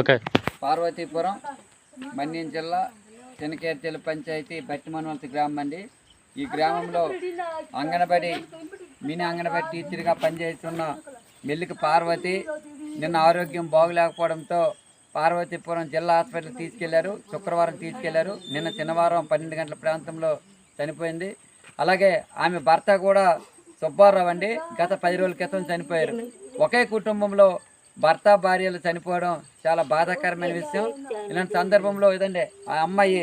Okay. Parvathipuram Manyam జిల్లా చెనకేర్చెల పంచాయతీ బట్టిమనవలసి గ్రామం అండి. ఈ గ్రామంలో అంగనబడి మినీ అంగనబడి టీచర్గా పనిచేస్తున్న మెల్లికి పార్వతి నిన్న ఆరోగ్యం బాగులేకపోవడంతో పార్వతీపురం జిల్లా హాస్పిటల్ తీసుకెళ్ళారు. శుక్రవారం తీసుకెళ్ళారు. నిన్న శనివారం పన్నెండు గంటల ప్రాంతంలో చనిపోయింది. అలాగే ఆమె భర్త కూడా సుబ్బారావు అండి. గత పది రోజుల క్రితం చనిపోయారు. ఒకే కుటుంబంలో భర్త భార్యలు చనిపోవడం చాలా బాధాకరమైన విషయం. ఇలాంటి సందర్భంలో ఏదండి ఆ అమ్మాయి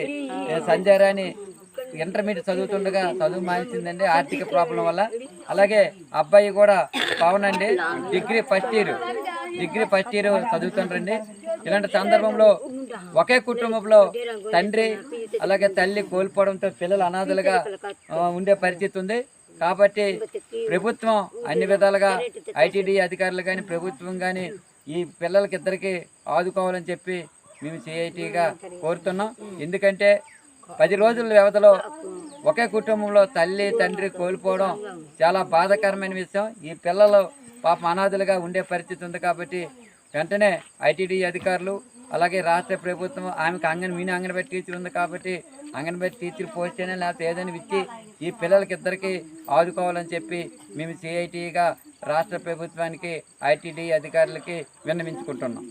ఏ, రాణి ఇంటర్మీడియట్ చదువుతుండగా చదువు మానేసిందండి ఆర్థిక ప్రాబ్లం వల్ల. అలాగే అబ్బాయి కూడా పవన్ అండి degree first year. Degree first year చదువుతుండ్రండి. ఇలాంటి సందర్భంలో ఒకే కుటుంబంలో తండ్రి అలాగే తల్లి కోల్పోవడంతో పిల్లలు అనాథలుగా ఉండే పరిస్థితి ఉంది. కాబట్టి ప్రభుత్వం అన్ని విధాలుగా ఐటీడీ అధికారులు కానీ ప్రభుత్వం కానీ ఈ పిల్లలకి ఇద్దరికి ఆదుకోవాలని చెప్పి మేము సిఐటిగా కోరుతున్నాం. ఎందుకంటే పది రోజుల వ్యవధిలో ఒకే కుటుంబంలో తల్లి తండ్రి కోల్పోవడం చాలా బాధాకరమైన విషయం. ఈ పిల్లలు పాపం అనాథలుగా ఉండే పరిస్థితి ఉంది కాబట్టి వెంటనే ఐటీడీ అధికారులు అలాగే రాష్ట్ర ప్రభుత్వం ఆమెకు అంగన్ మినీ అంగన్వాడీ టీచర్ ఉంది కాబట్టి అంగన్వాడీ టీచర్ పోస్ట్ అయినా లేకపోతే ఏదైనా ఇచ్చి ఈ పిల్లలకిద్దరికీ ఆదుకోవాలని చెప్పి మేము సిఐటిగా రాష్ట్ర ప్రభుత్వానికి ఐటీడీ అధికారులకి విన్నవించుకుంటున్నాం.